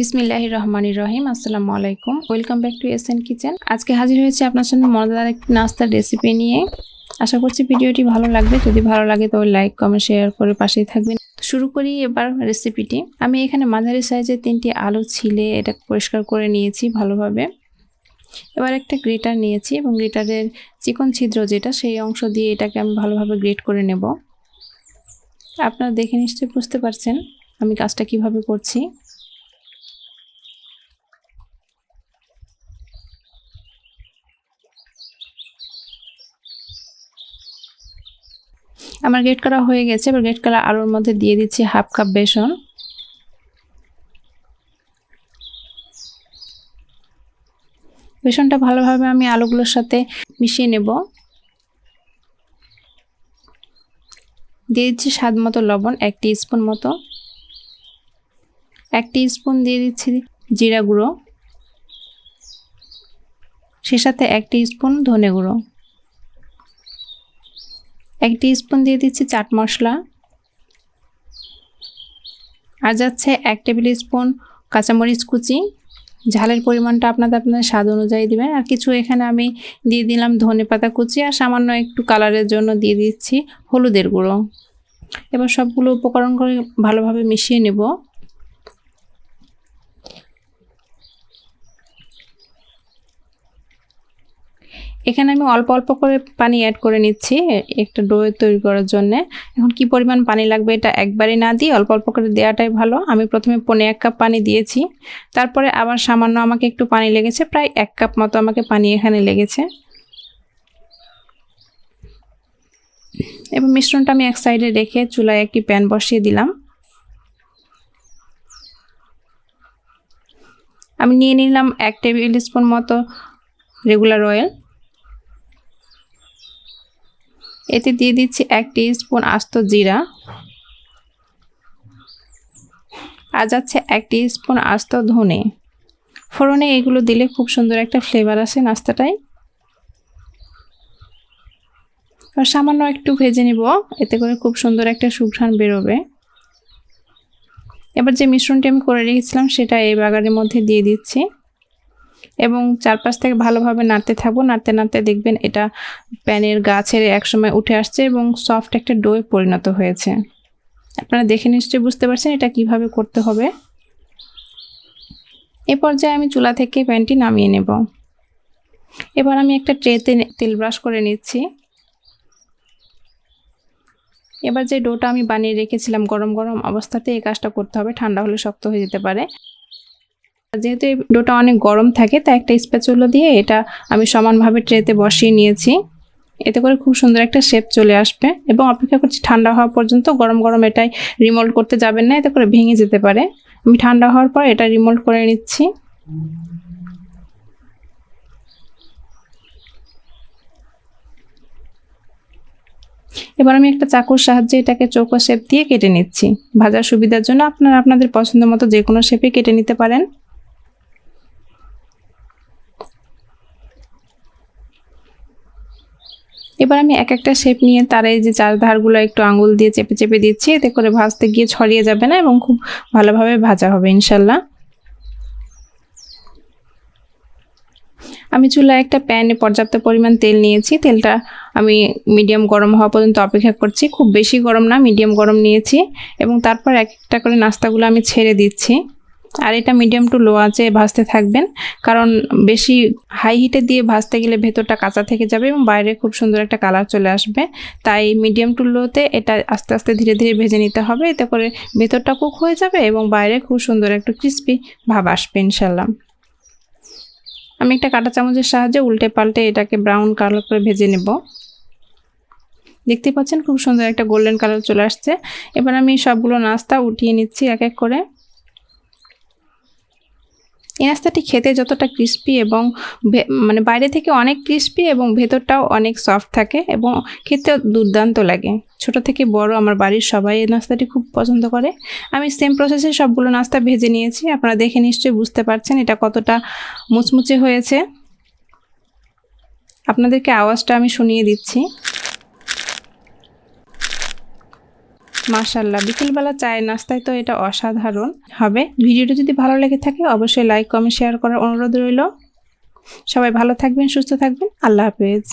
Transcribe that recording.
বিসমিল্লাহ রহমানির রহিম, আসসালামু আলাইকুম। Welcome back to S N kitchen আজকে হাজির হয়েছে আপনার সামনে মজাদার একটি নাস্তার রেসিপি নিয়ে। আশা করছি ভিডিওটি ভালো লাগবে। যদি ভালো লাগে তবে লাইক কমেন্ট শেয়ার করে পাশেই থাকবেন। শুরু করি এবার রেসিপিটি আমি এখানে মাঝারি সাইজের তিনটি আলু ছিলে এটা পরিষ্কার করে নিয়েছি ভালোভাবে। এবার একটা গ্রেটার নিয়েছি এবং গ্রেটারের চিকন ছিদ্র যেটা, সেই অংশ দিয়ে এটাকে আমি ভালোভাবে গ্রেট করে নেব। আপনারা দেখে নিশ্চয়ই বুঝতে পারছেন আমি কাজটা কীভাবে করছি। আমার গেট করা হয়ে গেছে, এবার গেট করা আলুর মধ্যে দিয়ে দিচ্ছি হাফ কাপ বেসন। বেসনটা ভালোভাবে আমি আলুগুলোর সাথে মিশিয়ে নেব। দিয়ে দিচ্ছি স্বাদ মতো লবণ, এক স্পুন মতো। এক স্পুন দিয়ে দিচ্ছি জিরা গুঁড়ো। সে সাথে এক স্পুন ধনে গুঁড়ো। এক স্পুন দিয়ে দিচ্ছি চাট মশলা। আর যাচ্ছে এক টেবিল স্পুন কাঁচামরিচ কুচি। ঝালের পরিমাণটা আপনাদের আপনাদের স্বাদ অনুযায়ী দেবেন। আর কিছু এখানে আমি দিয়ে দিলাম ধনে পাতা কুচি আর সামান্য একটু কালারের জন্য দিয়ে দিচ্ছি হলুদের গুঁড়ো। এবার সবগুলো উপকরণ করে ভালোভাবে মিশিয়ে নেব। এখানে আমি অল্প অল্প করে পানি অ্যাড করে নিচ্ছি একটা ডো তৈরি করার জন্য। এখন কি পরিমাণ পানি লাগবে এটা একবারে না দিয়ে অল্প অল্প করে দেওয়াটাই ভালো। আমি প্রথমে পনে এক কাপ পানি দিয়েছি। তারপরে আবার সামান্য আমাকে একটু পানি লেগেছে, প্রায় এক কাপ মতো আমাকে পানি এখানে লেগেছে। এবার মিশ্রণটা আমি এক সাইডে রেখে চুলায় একটি প্যান বসিয়ে দিলাম। আমি নিয়ে নিলাম এক টেবিল স্পুন মতো রেগুলার অয়েল এতে দিয়ে দিচ্ছি এক স্পুন আস্ত জিরা। আর যাচ্ছে এক স্পুন আস্ত ধনে। ফোড়নে এগুলো দিলে খুব সুন্দর একটা ফ্লেভার আসে নাস্তাটায়। আর সামান্য একটু ভেজে নিব, এতে করে খুব সুন্দর একটা সুঘ্রাণ বেরোবে। এবার যে মিশ্রণটি আমি করে রেখেছিলাম, সেটা এই বাগানের মধ্যে দিয়ে দিচ্ছি। এবং চারপাশ থেকে ভালোভাবে নাড়তে থাকব। নাড়তে নাড়তে দেখবেন এটা প্যানের গা ছেড়ে একসময় উঠে আসছে এবং সফট একটা ডোয়ে পরিণত হয়েছে। আপনারা দেখে নিশ্চয়ই বুঝতে পারছেন এটা কীভাবে করতে হবে। এ পর্যায়ে আমি চুলা থেকে প্যানটি নামিয়ে নেব। এবার আমি একটা ট্রেতে তেল ব্রাশ করে নিচ্ছি। এবার যে ডোটা আমি বানিয়ে রেখেছিলাম গরম গরম অবস্থাতে এই কাজটা করতে হবে। ঠান্ডা হলে শক্ত হয়ে যেতে পারে। যেহেতু এই ডোটা অনেক গরম থাকে, তাই একটা স্প্যাচুলো দিয়ে এটা আমি সমানভাবে ট্রেতে বসিয়ে নিয়েছি। এতে করে খুব সুন্দর একটা শেপ চলে আসবে এবং অপেক্ষা করছি ঠান্ডা হওয়া পর্যন্ত। গরম গরম এটাই রিমোল্ড করতে যাবেন না, এতে করে ভেঙে যেতে পারে। আমি ঠান্ডা হওয়ার পর এটা রিমোল্ড করে নিচ্ছি। এবার আমি একটা চাকুর সাহায্যে এটাকে চৌকো শেপ দিয়ে কেটে নিচ্ছি। ভাজার সুবিধার জন্য আপনারা আপনাদের পছন্দ মতো যে কোনো শেপে কেটে নিতে পারেন। এবার আমি এক একটা শেপ নিয়ে তার এই যে চার ধারগুলো একটু আঙুল দিয়ে চেপে চেপে দিচ্ছি, এতে করে ভাজতে গিয়ে ছড়িয়ে যাবে না এবং খুব ভালোভাবে ভাজা হবে ইনশাল্লাহ। আমি চুলায় একটা প্যানে পর্যাপ্ত পরিমাণ তেল নিয়েছি, তেলটা আমি মিডিয়াম গরম হওয়া পর্যন্ত অপেক্ষা করছি, খুব বেশি গরম না মিডিয়াম গরম নিয়েছি এবং তারপর এক একটা করে নাস্তাগুলো আমি ছেড়ে দিচ্ছি। আর এটা মিডিয়াম টু লো আছে ভাজতে থাকবেন। কারণ বেশি হাই হিটে দিয়ে ভাজতে গেলে ভেতরটা কাঁচা থেকে যাবে এবং বাইরে খুব সুন্দর একটা কালার চলে আসবে। তাই মিডিয়াম টু লোতে এটা আস্তে আস্তে ধীরে ধীরে ভেজে নিতে হবে। এতে করে ভেতরটা কুক হয়ে যাবে এবং বাইরে খুব সুন্দর একটু ক্রিস্পি ভাব আসবে ইনশাল্লাহ আমি একটা কাঁটা চামচের সাহায্যে উল্টে পাল্টে এটাকে ব্রাউন কালার করে ভেজে নেব। দেখতে পাচ্ছেন খুব সুন্দর একটা গোল্ডেন কালার চলে আসছে। এবার আমি সবগুলো নাস্তা উঠিয়ে নিচ্ছি এক এক করে। এই নাস্তাটি খেতে যতটা ক্রিস্পি এবং মানে বাইরে থেকে অনেক ক্রিস্পি এবং ভেতরটাও অনেক সফট থাকে এবং খেতে দুর্দান্ত লাগে। ছোট থেকে বড় আমার বাড়ির সবাই এই নাস্তাটি খুব পছন্দ করে। আমি সেম প্রসেসে সবগুলো নাস্তা ভেজে নিয়েছি। আপনারা দেখে নিশ্চয়ই বুঝতে পারছেন এটা কতটা মুচমুচে হয়েছে। আপনাদেরকে আওয়াজটা আমি শুনিয়ে দিচ্ছি। মাশাল্লাহ বিকেলবেলা চায়ের নাস্তায় তো এটা অসাধারণ। হবে, ভিডিওটা যদি ভালো লেগে থাকে, অবশ্যই লাইক কমেন্ট শেয়ার করার অনুরোধ রইল। সবাই ভালো থাকবেন, সুস্থ থাকবেন, আল্লাহ হাফেজ।